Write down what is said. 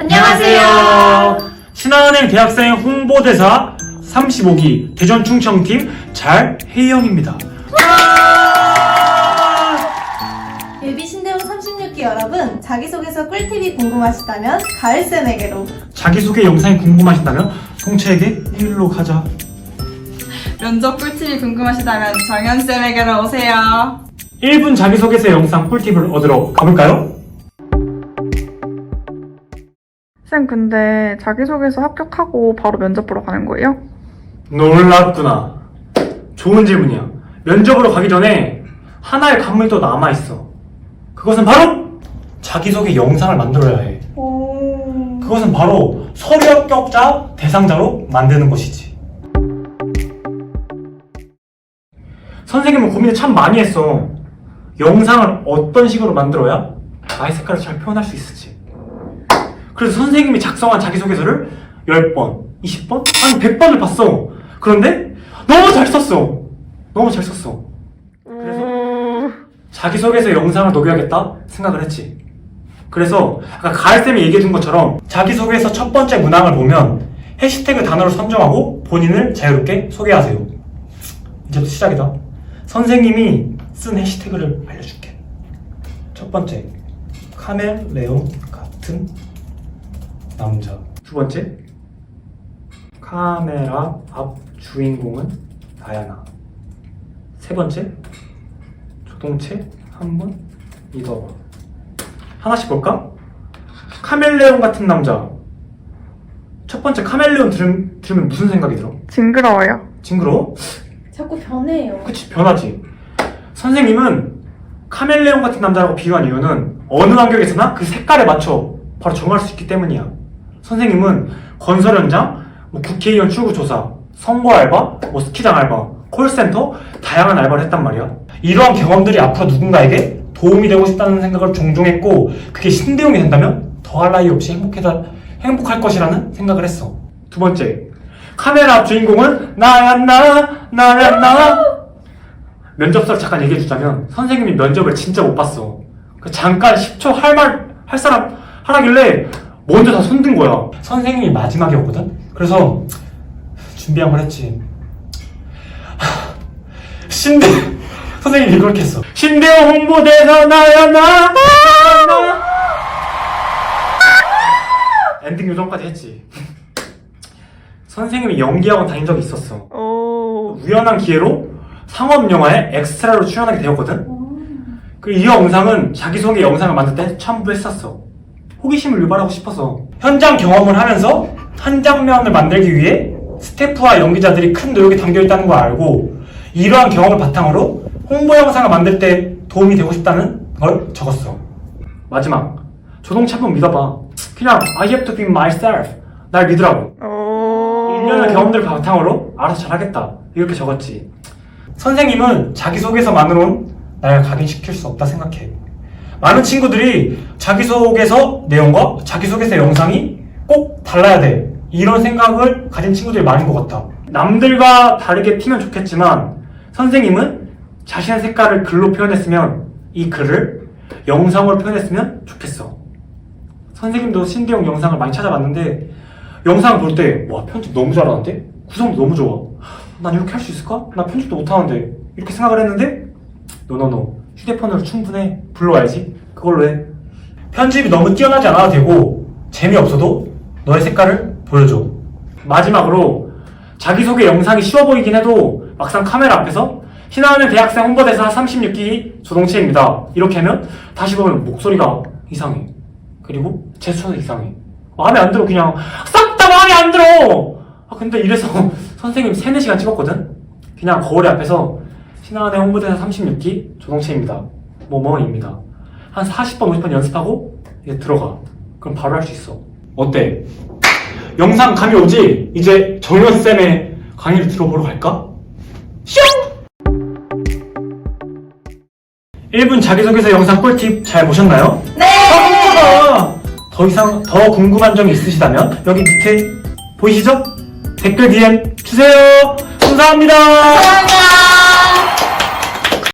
안녕하세요. 신한은행 대학생 홍보대사 35기 대전 충청팀 잘혜영입니다. 예비 신대원 36기 여러분, 자기소개서 꿀팁이 궁금하시다면 가을쌤에게로 자기소개 영상이 궁금하시다면 송채에게 일로 가자. 면접 꿀팁이 궁금하시다면 정현쌤에게로 오세요. 1분 자기소개서 영상 꿀팁을 얻으러 가볼까요? 쌤, 근데 자기소개서 합격하고 바로 면접 보러 가는 거예요? 놀랍구나. 좋은 질문이야. 면접으로 가기 전에 하나의 관문이 또 남아있어. 그것은 바로 자기소개 영상을 만들어야 해. 그것은 바로 서류 합격자 대상자로 만드는 것이지. 선생님은 고민을 참 많이 했어. 영상을 어떤 식으로 만들어야 나의 색깔을 잘 표현할 수 있을지. 그래서 선생님이 작성한 자기소개서를 10번, 20번, 아니 100번을 봤어. 그런데 너무 잘 썼어. 너무 잘 썼어. 그래서 자기소개서 영상을 녹여야겠다 생각을 했지. 그래서 아까 가을쌤이 얘기해 준 것처럼 자기소개서 첫 번째 문항을 보면 해시태그 단어를 선정하고 본인을 자유롭게 소개하세요. 이제부터 시작이다. 선생님이 쓴 해시태그를 알려줄게. 첫 번째, 카멜레온 같은 남자. 두 번째, 카메라 앞 주인공은 다야나. 세 번째, 조동체 한번 믿어봐. 하나씩 볼까? 카멜레온 같은 남자. 첫 번째 카멜레온 들으, 들으면 무슨 생각이 들어? 징그러워요. 징그러워? 자꾸 변해요. 그치 변하지. 선생님은 카멜레온 같은 남자라고 비유한 이유는 어느 환경에서나 그 색깔에 맞춰 바로 정할 수 있기 때문이야. 선생님은 건설 현장, 뭐 국회의원 출구 조사, 선거 알바, 뭐 스키장 알바, 콜센터 다양한 알바를 했단 말이야. 이러한 경험들이 앞으로 누군가에게 도움이 되고 싶다는 생각을 종종 했고 그게 신대용이 된다면 더할 나위 없이 행복해다, 행복할 것이라는 생각을 했어. 두 번째, 카메라 앞 주인공은 나야 나 나야 나 면접서를 잠깐 얘기해 주자면 선생님이 면접을 진짜 못 봤어. 그 잠깐 10초 할 말 할 사람 하라길래 먼저 다 손든 거야. 선생님이 마지막이었거든. 그래서 준비 한번 했지. 하, 신대 선생님이 그렇게 했어. 신대호 홍보대사 나야 나 엔딩 요정까지 했지. 선생님이 연기학원 다닌 적이 있었어. 오. 우연한 기회로 상업 영화에 엑스트라로 출연하게 되었거든. 그리고 이 영상은 자기소개 영상을 만들 때 첨부했었어. 호기심을 유발하고 싶어서 현장 경험을 하면서 한 장면을 만들기 위해 스태프와 연기자들이 큰 노력이 담겨 있다는 걸 알고 이러한 경험을 바탕으로 홍보 영상을 만들 때 도움이 되고 싶다는 걸 적었어. 마지막 조동치 한번 믿어봐. 그냥 I have to be myself. 날 믿으라고. 오. 1년의 경험들 바탕으로 알아서 잘하겠다 이렇게 적었지 선생님은 자기소개서만으로는 날 각인시킬 수 없다 생각해 많은 친구들이 자기소개서 내용과 자기소개서 영상이 꼭 달라야 돼. 이런 생각을 가진 친구들이 많은 것 같아. 남들과 다르게 튀면 좋겠지만 선생님은 자신의 색깔을 글로 표현했으면 이 글을 영상으로 표현했으면 좋겠어. 선생님도 신대용 영상을 많이 찾아봤는데 영상 볼 때 와 편집 너무 잘하는데? 구성도 너무 좋아. 난 이렇게 할 수 있을까? 나 편집도 못하는데. 이렇게 생각을 했는데 노노노 휴대폰으로 충분해 불러와야지. 그걸로 해. 편집이 너무 뛰어나지 않아도 되고 재미없어도 너의 색깔을 보여줘. 마지막으로 자기소개 영상이 쉬워 보이긴 해도 막상 카메라 앞에서 신한은행 대학생 홍보대사 36기 조동치입니다. 이렇게 하면 다시 보면 목소리가 이상해. 그리고 제스처도 이상해. 마음에 안 들어. 그냥 싹 다 마음에 안 들어! 아 근데 이래서 선생님 3, 4시간 찍었거든? 그냥 거울에 앞에서 신한은행 홍보대사 36기 조동채입니다 뭐뭐입니다 한 40번 50번 연습하고 이제 들어가 그럼 바로 할 수 있어 어때? 영상 감이 오지? 이제 정현쌤의 강의를 들어보러 갈까? 슝! 1분 자기소개서 영상 꿀팁 잘 보셨나요? 네! 아, 더 이상 더 궁금한 점이 있으시다면 여기 밑에 보이시죠? 댓글 DM 주세요. 감사합니다. 감사합니다.